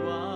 you are.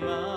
섬기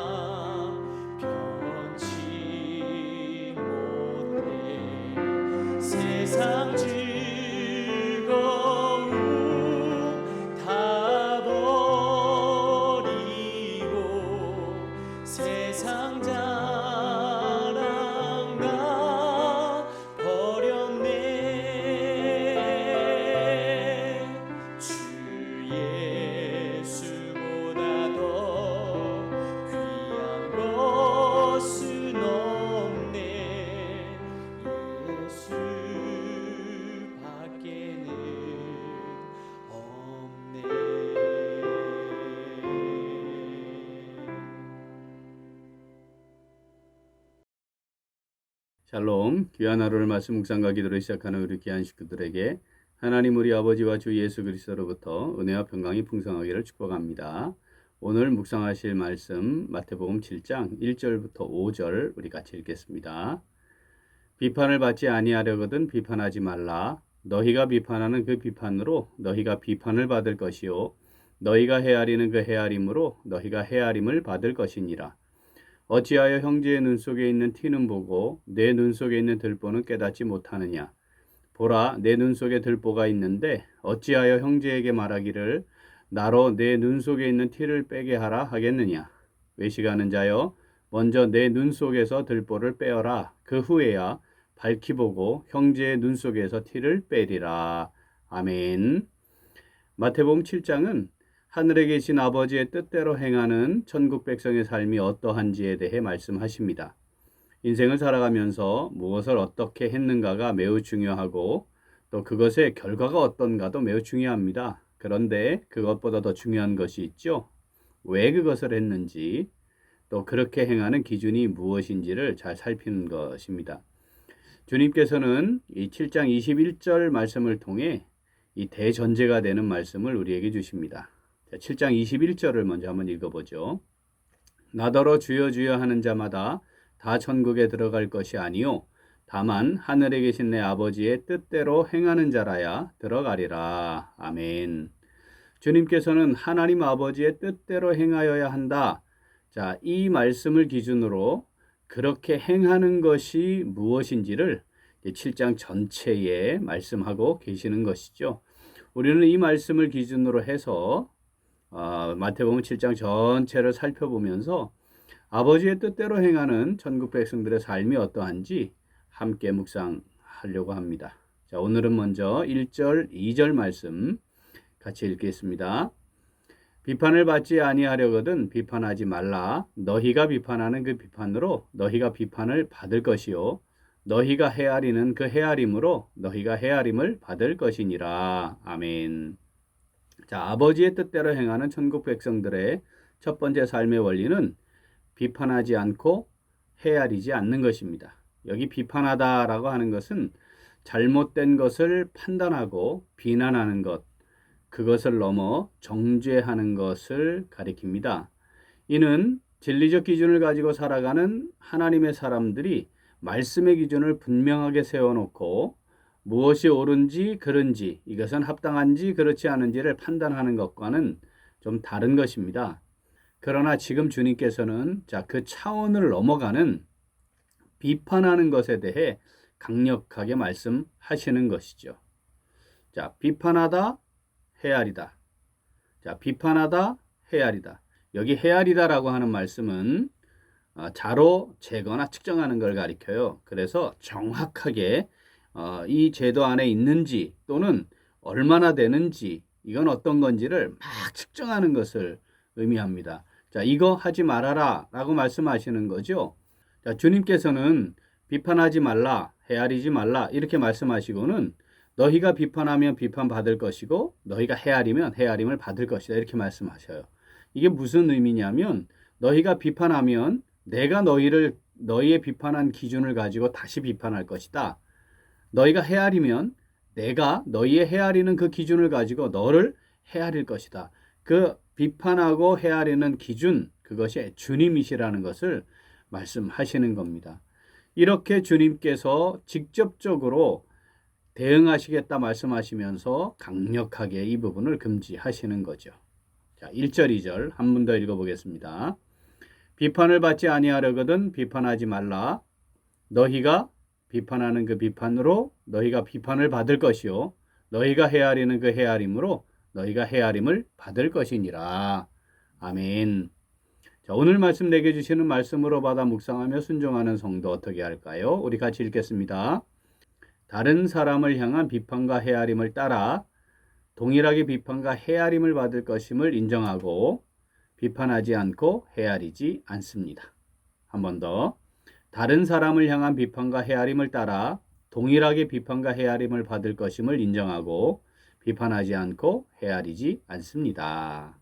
샬롬, 귀한 하루를 말씀 묵상과 기도로 시작하는 우리 귀한 식구들에게 하나님 우리 아버지와 주 예수 그리스도로부터 은혜와 평강이 풍성하기를 축복합니다. 오늘 묵상하실 말씀 마태복음 7장 1절부터 5절 우리 같이 읽겠습니다. 비판을 받지 아니하려거든 비판하지 말라. 너희가 비판하는 그 비판으로 너희가 비판을 받을 것이요 너희가 헤아리는 그 헤아림으로 너희가 헤아림을 받을 것이니라. 어찌하여 형제의 눈 속에 있는 티는 보고 내 눈 속에 있는 들보는 깨닫지 못하느냐? 보라, 내 눈 속에 들보가 있는데 어찌하여 형제에게 말하기를 나로 내 눈 속에 있는 티를 빼게 하라 하겠느냐? 외식하는 자여, 먼저 내 눈 속에서 들보를 빼어라. 그 후에야 밝히 보고 형제의 눈 속에서 티를 빼리라. 아멘. 마태복음 7장은 하늘에 계신 아버지의 뜻대로 행하는 천국 백성의 삶이 어떠한지에 대해 말씀하십니다. 인생을 살아가면서 무엇을 어떻게 했는가가 매우 중요하고 또 그것의 결과가 어떤가도 매우 중요합니다. 그런데 그것보다 더 중요한 것이 있죠. 왜 그것을 했는지 또 그렇게 행하는 기준이 무엇인지를 잘 살피는 것입니다. 주님께서는 이 7장 21절 말씀을 통해 이 대전제가 되는 말씀을 우리에게 주십니다. 자, 7장 21절을 먼저 한번 읽어보죠. 나더러 주여 주여 하는 자마다 다 천국에 들어갈 것이 아니요 다만 하늘에 계신 내 아버지의 뜻대로 행하는 자라야 들어가리라. 아멘. 주님께서는 하나님 아버지의 뜻대로 행하여야 한다. 자, 이 말씀을 기준으로 그렇게 행하는 것이 무엇인지를 7장 전체에 말씀하고 계시는 것이죠. 우리는 이 말씀을 기준으로 해서 어, 마태복음 7장 전체를 살펴보면서 아버지의 뜻대로 행하는 천국 백성들의 삶이 어떠한지 함께 묵상하려고 합니다. 자, 오늘은 먼저 1절, 2절 말씀 같이 읽겠습니다. 비판을 받지 아니하려거든 비판하지 말라. 너희가 비판하는 그 비판으로 너희가 비판을 받을 것이요. 너희가 헤아리는 그 헤아림으로 너희가 헤아림을 받을 것이니라. 아멘. 자, 아버지의 뜻대로 행하는 천국 백성들의 첫 번째 삶의 원리는 비판하지 않고 헤아리지 않는 것입니다. 여기 비판하다라고 하는 것은 잘못된 것을 판단하고 비난하는 것, 그것을 넘어 정죄하는 것을 가리킵니다. 이는 진리적 기준을 가지고 살아가는 하나님의 사람들이 말씀의 기준을 분명하게 세워놓고 무엇이 옳은지 그른지 이것은 합당한지 그렇지 않은지를 판단하는 것과는 좀 다른 것입니다. 그러나 지금 주님께서는 자, 그 차원을 넘어가는 비판하는 것에 대해 강력하게 말씀하시는 것이죠. 자, 비판하다, 헤아리다. 자, 비판하다, 헤아리다. 여기 헤아리다라고 하는 말씀은 어, 자로 재거나 측정하는 걸 가리켜요. 그래서 정확하게 어, 이 제도 안에 있는지 또는 얼마나 되는지 이건 어떤 건지를 막 측정하는 것을 의미합니다. 자, 이거 하지 말아라 라고 말씀하시는 거죠. 자, 주님께서는 비판하지 말라, 헤아리지 말라 이렇게 말씀하시고는 너희가 비판하면 비판받을 것이고 너희가 헤아리면 헤아림을 받을 것이다 이렇게 말씀하셔요. 이게 무슨 의미냐면 너희가 비판하면 내가 너희를 너희의 비판한 기준을 가지고 다시 비판할 것이다. 너희가 헤아리면 내가 너희의 헤아리는 그 기준을 가지고 너를 헤아릴 것이다. 그 비판하고 헤아리는 기준 그것이 주님이시라는 것을 말씀하시는 겁니다. 이렇게 주님께서 직접적으로 대응하시겠다 말씀하시면서 강력하게 이 부분을 금지하시는 거죠. 자, 1절, 2절 한 번 더 읽어보겠습니다. 비판을 받지 아니하려거든 비판하지 말라. 너희가 비판하는 그 비판으로 너희가 비판을 받을 것이요. 너희가 헤아리는 그 헤아림으로 너희가 헤아림을 받을 것이니라. 아멘. 자, 오늘 말씀 내게 주시는 말씀으로 받아 묵상하며 순종하는 성도 어떻게 할까요? 우리 같이 읽겠습니다. 다른 사람을 향한 비판과 헤아림을 따라 동일하게 비판과 헤아림을 받을 것임을 인정하고 비판하지 않고 헤아리지 않습니다. 한 번 더. 다른 사람을 향한 비판과 헤아림을 따라 동일하게 비판과 헤아림을 받을 것임을 인정하고 비판하지 않고 헤아리지 않습니다.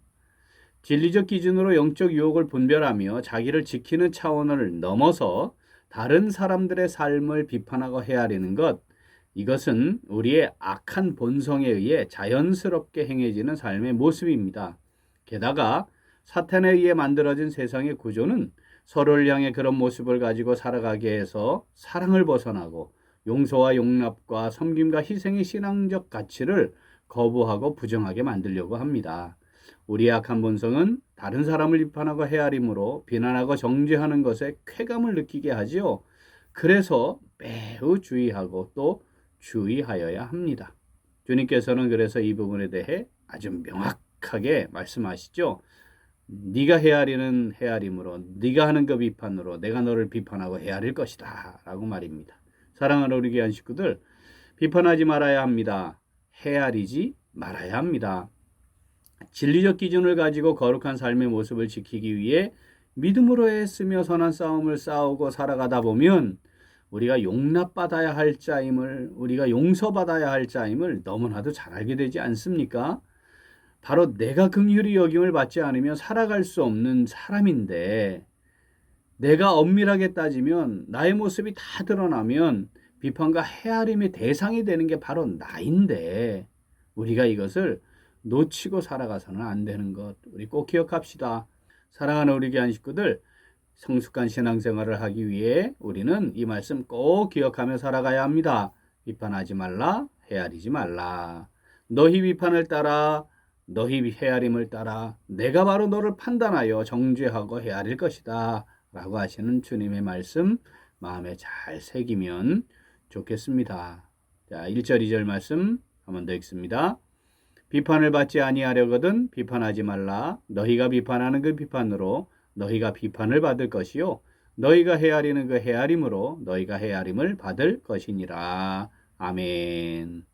진리적 기준으로 영적 유혹을 분별하며 자기를 지키는 차원을 넘어서 다른 사람들의 삶을 비판하고 헤아리는 것, 이것은 우리의 악한 본성에 의해 자연스럽게 행해지는 삶의 모습입니다. 게다가 사탄에 의해 만들어진 세상의 구조는 서로를 향해 그런 모습을 가지고 살아가게 해서 사랑을 벗어나고 용서와 용납과 섬김과 희생의 신앙적 가치를 거부하고 부정하게 만들려고 합니다. 우리의 악한 본성은 다른 사람을 비판하고 헤아림으로 비난하고 정죄하는 것에 쾌감을 느끼게 하지요. 그래서 매우 주의하고 또 주의하여야 합니다. 주님께서는 그래서 이 부분에 대해 아주 명확하게 말씀하시죠. 네가 헤아리는 헤아림으로 네가 하는 그 비판으로 내가 너를 비판하고 헤아릴 것이다 라고 말입니다. 사랑하는 우리 귀한 식구들 비판하지 말아야 합니다. 헤아리지 말아야 합니다. 진리적 기준을 가지고 거룩한 삶의 모습을 지키기 위해 믿음으로 애쓰며 선한 싸움을 싸우고 살아가다 보면 우리가 용납받아야 할 자임을 우리가 용서받아야 할 자임을 너무나도 잘 알게 되지 않습니까? 바로 내가 긍휼히 여김을 받지 않으면 살아갈 수 없는 사람인데 내가 엄밀하게 따지면 나의 모습이 다 드러나면 비판과 헤아림의 대상이 되는 게 바로 나인데 우리가 이것을 놓치고 살아가서는 안 되는 것 우리 꼭 기억합시다. 사랑하는 우리 귀한 식구들 성숙한 신앙생활을 하기 위해 우리는 이 말씀 꼭 기억하며 살아가야 합니다. 비판하지 말라, 헤아리지 말라. 너희 비판을 따라 너희 헤아림을 따라 내가 바로 너를 판단하여 정죄하고 헤아릴 것이다. 라고 하시는 주님의 말씀 마음에 잘 새기면 좋겠습니다. 자, 1절, 2절 말씀 한번 더 읽습니다. 비판을 받지 아니하려거든 비판하지 말라. 너희가 비판하는 그 비판으로 너희가 비판을 받을 것이요. 너희가 헤아리는 그 헤아림으로 너희가 헤아림을 받을 것이니라. 아멘.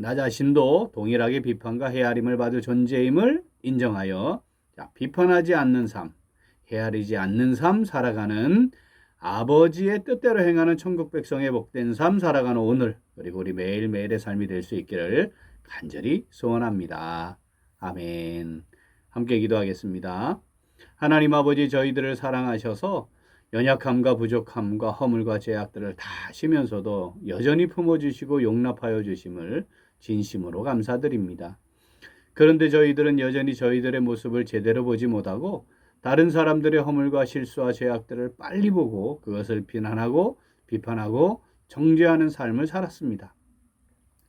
나 자신도 동일하게 비판과 헤아림을 받을 존재임을 인정하여 자, 비판하지 않는 삶, 헤아리지 않는 삶 살아가는 아버지의 뜻대로 행하는 천국 백성의 복된 삶 살아가는 오늘 그리고 우리 매일매일의 삶이 될 수 있기를 간절히 소원합니다. 아멘. 함께 기도하겠습니다. 하나님 아버지 저희들을 사랑하셔서 연약함과 부족함과 허물과 죄악들을 다 아시면서도 여전히 품어주시고 용납하여 주심을 진심으로 감사드립니다. 그런데 저희들은 여전히 저희들의 모습을 제대로 보지 못하고 다른 사람들의 허물과 실수와 죄악들을 빨리 보고 그것을 비난하고 비판하고 정죄하는 삶을 살았습니다.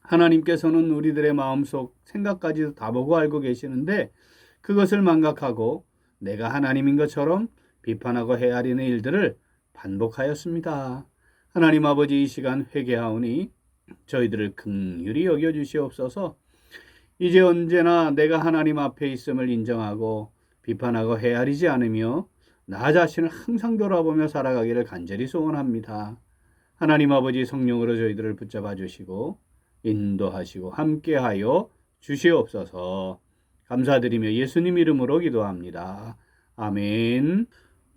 하나님께서는 우리들의 마음속 생각까지도 다 보고 알고 계시는데 그것을 망각하고 내가 하나님인 것처럼 비판하고 헤아리는 일들을 반복하였습니다. 하나님 아버지 이 시간 회개하오니 저희들을 긍휼히 여겨 주시옵소서. 이제 언제나 내가 하나님 앞에 있음을 인정하고 비판하고 헤아리지 않으며 나 자신을 항상 돌아보며 살아가기를 간절히 소원합니다. 하나님 아버지 성령으로 저희들을 붙잡아 주시고 인도하시고 함께하여 주시옵소서. 감사드리며 예수님 이름으로 기도합니다. 아멘.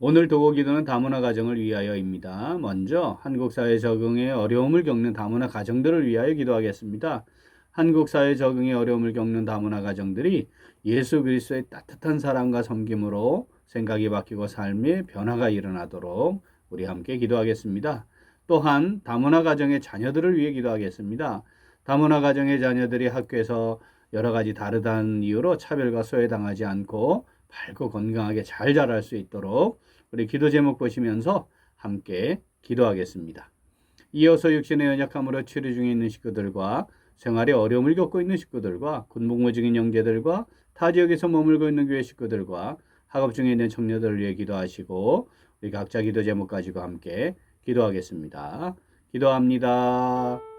오늘 도고 기도는 다문화 가정을 위하여입니다. 먼저 한국 사회 적응에 어려움을 겪는 다문화 가정들을 위하여 기도하겠습니다. 한국 사회 적응에 어려움을 겪는 다문화 가정들이 예수 그리스도의 따뜻한 사랑과 섬김으로 생각이 바뀌고 삶의 변화가 일어나도록 우리 함께 기도하겠습니다. 또한 다문화 가정의 자녀들을 위해 기도하겠습니다. 다문화 가정의 자녀들이 학교에서 여러 가지 다르다는 이유로 차별과 소외당하지 않고 밝고 건강하게 잘 자랄 수 있도록 우리 기도 제목 보시면서 함께 기도하겠습니다. 이어서 육신의 연약함으로 치료 중에 있는 식구들과 생활에 어려움을 겪고 있는 식구들과 군복무 중인 형제들과 타 지역에서 머물고 있는 교회 식구들과 학업 중에 있는 청년들을 위해 기도하시고 우리 각자 기도 제목 가지고 함께 기도하겠습니다. 기도합니다.